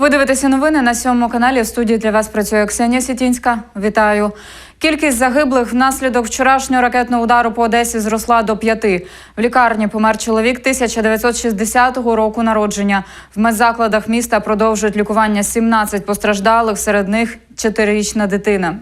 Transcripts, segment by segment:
Ви дивитеся новини на сьомому каналі. В студії для вас працює Ксенія Сітінська. Вітаю. Кількість загиблих внаслідок вчорашнього ракетного удару по Одесі зросла до п'яти. В лікарні помер чоловік 1960 року народження. В медзакладах міста продовжують лікування 17 постраждалих, серед них чотирирічна дитина.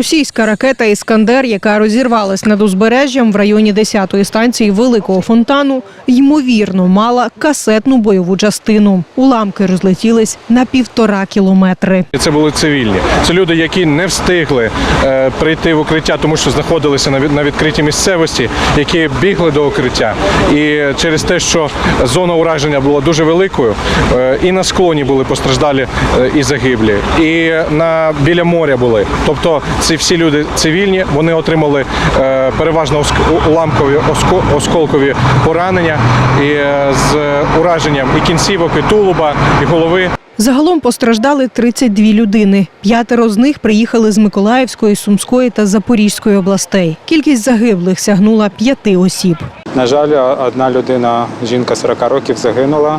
Російська ракета Іскандер, яка розірвалась над узбережжям в районі 10-ї станції Великого фонтану, ймовірно мала касетну бойову частину. Уламки розлетілись на півтора кілометри. Це були цивільні. Це люди, які не встигли е, прийти в укриття, тому що знаходилися на, від- на відкритій місцевості, які бігли до укриття. І через те, що зона ураження була дуже великою, е, і на склоні були постраждалі е, і загиблі, і на біля моря були. Тобто ці всі люди цивільні, вони отримали е, переважно уламкові оско- осколкові поранення і е, з ураженням і кінцівок, і тулуба, і голови. Загалом постраждали 32 людини. П'ятеро з них приїхали з Миколаївської, Сумської та Запорізької областей. Кількість загиблих сягнула п'яти осіб. На жаль, одна людина, жінка 40 років, загинула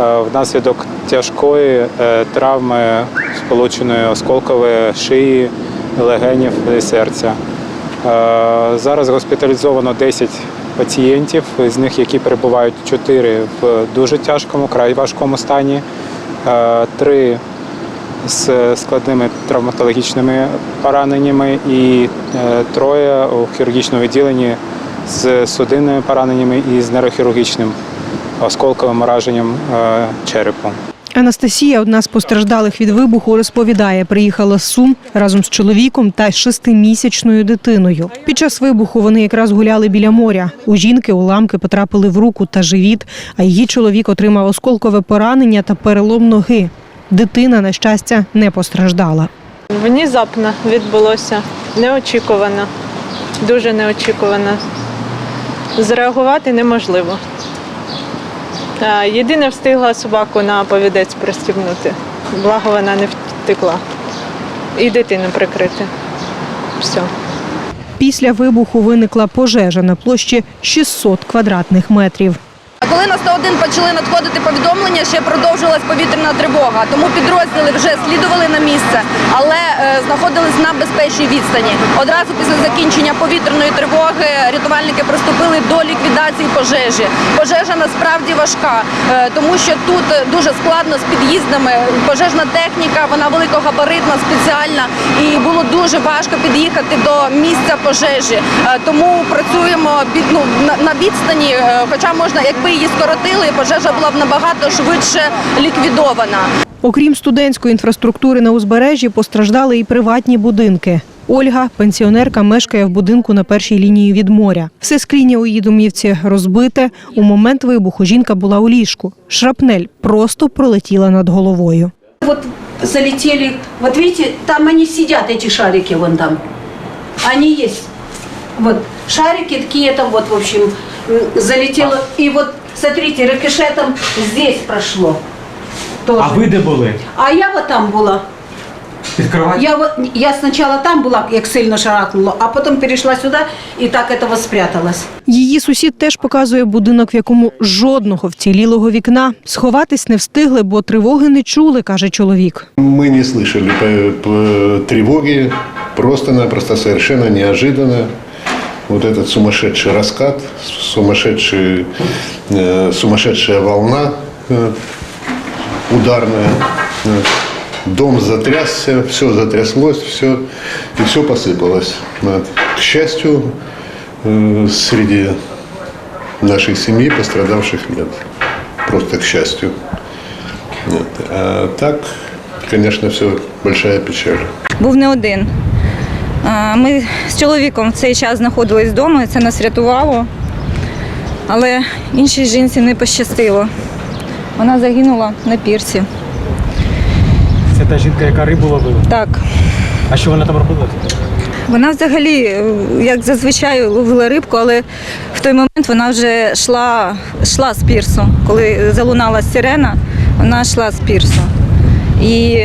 е, внаслідок тяжкої травми, сполученої осколкової шиї, легенів і серця. Е, Зараз госпіталізовано 10 пацієнтів, з них які перебувають 4 в дуже тяжкому, край важкому стані, е, 3 з складними травматологічними пораненнями і е, троє у хірургічному відділенні з судинними пораненнями і з нейрохірургічним осколковим ураженням е, черепу. Анастасія, одна з постраждалих від вибуху, розповідає, приїхала з Сум разом з чоловіком та шестимісячною дитиною. Під час вибуху вони якраз гуляли біля моря. У жінки уламки потрапили в руку та живіт, а її чоловік отримав осколкове поранення та перелом ноги. Дитина, на щастя, не постраждала. Внезапно відбулося, неочікувано, дуже неочікувано. Зреагувати неможливо. А, Єдине встигла собаку на повідець пристібнути. Благо вона не втекла. І дитину прикрити. Все. Після вибуху виникла пожежа на площі 600 квадратних метрів. Коли на 101 почали надходити повідомлення, ще продовжилась повітряна тривога. Тому підрозділи вже слідували на місце, але е, знаходились на безпечній відстані. Одразу після закінчення повітряної тривоги рятувальники приступили до ліквідації пожежі. Пожежа насправді важка, е, тому що тут дуже складно з під'їздами. Пожежна техніка, вона великогабаритна, спеціальна, і було дуже важко під'їхати до місця пожежі. Е, Тому працюємо ну на, відстані, е, хоча можна, якби її скоротили, пожежа була б набагато швидше ліквідована. Окрім студентської інфраструктури на узбережжі, постраждали і приватні будинки. Ольга, пенсіонерка, мешкає в будинку на першій лінії від моря. Все скління у її домівці розбите. У момент вибуху жінка була у ліжку. Шрапнель просто пролетіла над головою. Вот залетели, вот видите, там они сидят, эти шарики вон там. Они есть. Вот шарики такие, там вот, в общем, залетело. И вот, смотрите, рикошетом здесь прошло. Тоже. А ви де були? А я вот там была. Під кроваттю? Я, вот, я сначала там была, як сильно шарахнуло, а потом перешла сюда и так этого спряталась. Її сусід теж показує будинок, в якому жодного вцілілого вікна. Сховатись не встигли, бо тривоги не чули, каже чоловік. Мы не слышали по- по тревоги, просто-напросто, совершенно неожиданно. Вот этот сумасшедший раскат, сумасшедший, э, сумасшедшая волна э, ударная. Э, Дом затрясся, все затряслось, все, и все посыпалось. Вот. К счастью, э, среди нашей семьи пострадавших нет. Просто к счастью. Нет. А так, конечно, все большая печаль. був не один. Ми з чоловіком в цей час знаходились вдома, і це нас рятувало. Але іншій жінці не пощастило. Вона загинула на пірсі. Це та жінка, яка рибу ловила. Так. А що вона там робила? Вона взагалі, як зазвичай, ловила рибку, але в той момент вона вже йшла, йшла з пірсу. Коли залунала сирена, вона йшла з пірсу. І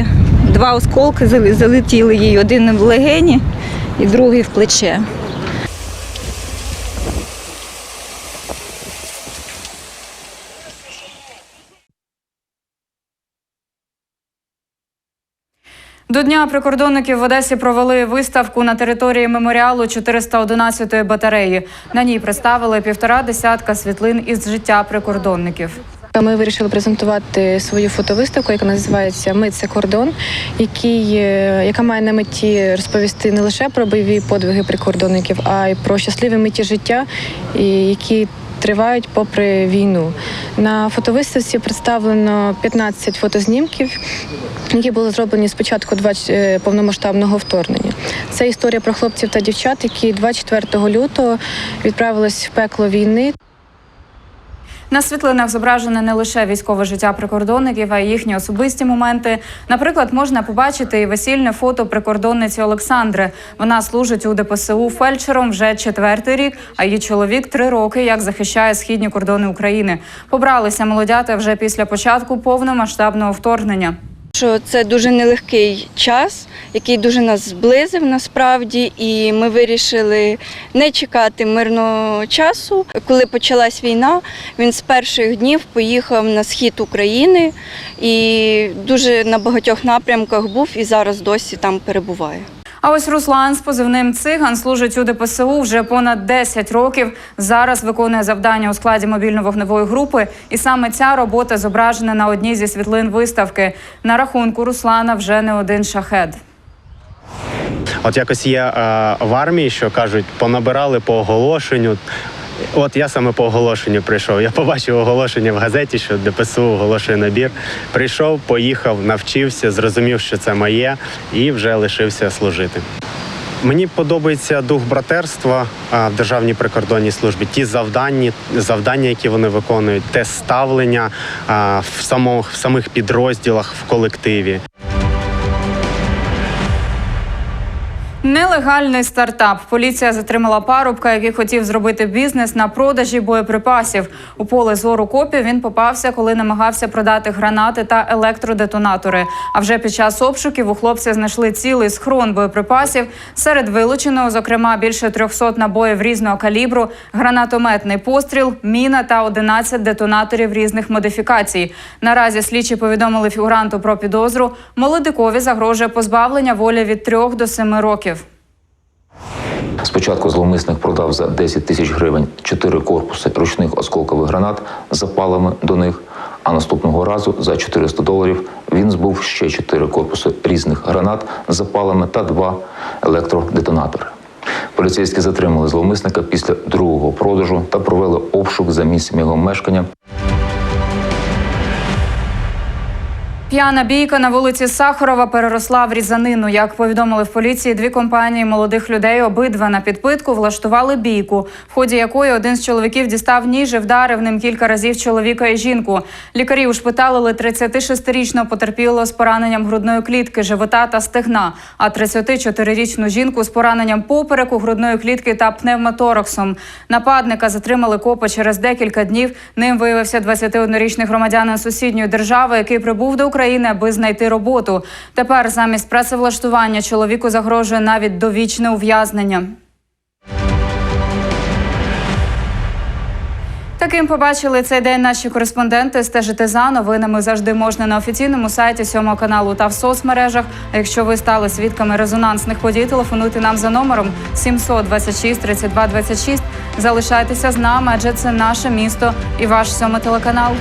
два осколки залетіли їй, один в легені і другий в плече. До дня прикордонників в Одесі провели виставку на території меморіалу 411-ї батареї. На ній представили півтора десятка світлин із життя прикордонників. Ми вирішили презентувати свою фотовиставку, яка називається Ми це кордон, який, е, яка має на меті розповісти не лише про бойові подвиги прикордонників, а й про щасливі миті життя, які тривають попри війну. На фотовиставці представлено 15 фотознімків, які були зроблені з початку 20 е, повномасштабного вторгнення. Це історія про хлопців та дівчат, які 24 лютого відправились в пекло війни. На світлинах зображене не лише військове життя прикордонників, а й їхні особисті моменти. Наприклад, можна побачити і весільне фото прикордонниці Олександри. Вона служить у ДПСУ фельдшером вже четвертий рік, а її чоловік три роки як захищає східні кордони України. Побралися молодята вже після початку повномасштабного вторгнення. Що це дуже нелегкий час, який дуже нас зблизив насправді, і ми вирішили не чекати мирного часу. Коли почалась війна, він з перших днів поїхав на схід України і дуже на багатьох напрямках був і зараз досі там перебуває. А ось Руслан з позивним циган служить у ДПСУ вже понад 10 років. Зараз виконує завдання у складі мобільно-вогневої групи, і саме ця робота зображена на одній зі світлин виставки. На рахунку Руслана вже не один шахед. От якось є е, в армії, що кажуть, понабирали по оголошенню. От я саме по оголошенню прийшов. Я побачив оголошення в газеті, що ДПСУ оголошує набір. Прийшов, поїхав, навчився, зрозумів, що це моє, і вже лишився служити. Мені подобається дух братерства в Державній прикордонній службі. Ті завдання, завдання, які вони виконують, те ставлення в самих підрозділах в колективі. Нелегальний стартап. Поліція затримала парубка, який хотів зробити бізнес на продажі боєприпасів. У поле зору копів він попався, коли намагався продати гранати та електродетонатори. А вже під час обшуків у хлопця знайшли цілий схрон боєприпасів. Серед вилученого, зокрема, більше 300 набоїв різного калібру, гранатометний постріл, міна та 11 детонаторів різних модифікацій. Наразі слідчі повідомили фігуранту про підозру. Молодикові загрожує позбавлення волі від 3 до 7 років. Спочатку зловмисник продав за 10 тисяч гривень 4 корпуси ручних осколкових гранат з запалами до них. А наступного разу за 400 доларів він збув ще 4 корпуси різних гранат з запалами та 2 електродетонатори. Поліцейські затримали зловмисника після другого продажу та провели обшук за місцем його мешкання. П'яна бійка на вулиці Сахарова переросла в різанину. Як повідомили в поліції, дві компанії молодих людей обидва на підпитку влаштували бійку, в ході якої один з чоловіків дістав ніж і вдарив ним кілька разів чоловіка і жінку. Лікарі ушпиталили 36-річного потерпілого з пораненням грудної клітки, живота та стегна, а 34-річну жінку з пораненням попереку, грудної клітки та пневмотораксом. Нападника затримали копи через декілька днів. Ним виявився 21-річний громадянин сусідньої держави, який прибув до України, аби знайти роботу. Тепер замість працевлаштування чоловіку загрожує навіть довічне ув'язнення. Таким побачили цей день наші кореспонденти. Стежити за новинами завжди можна на офіційному сайті сьомого каналу та в соцмережах. А якщо ви стали свідками резонансних подій, телефонуйте нам за номером 726 32 26. Залишайтеся з нами, адже це наше місто і ваш сьомий телеканал.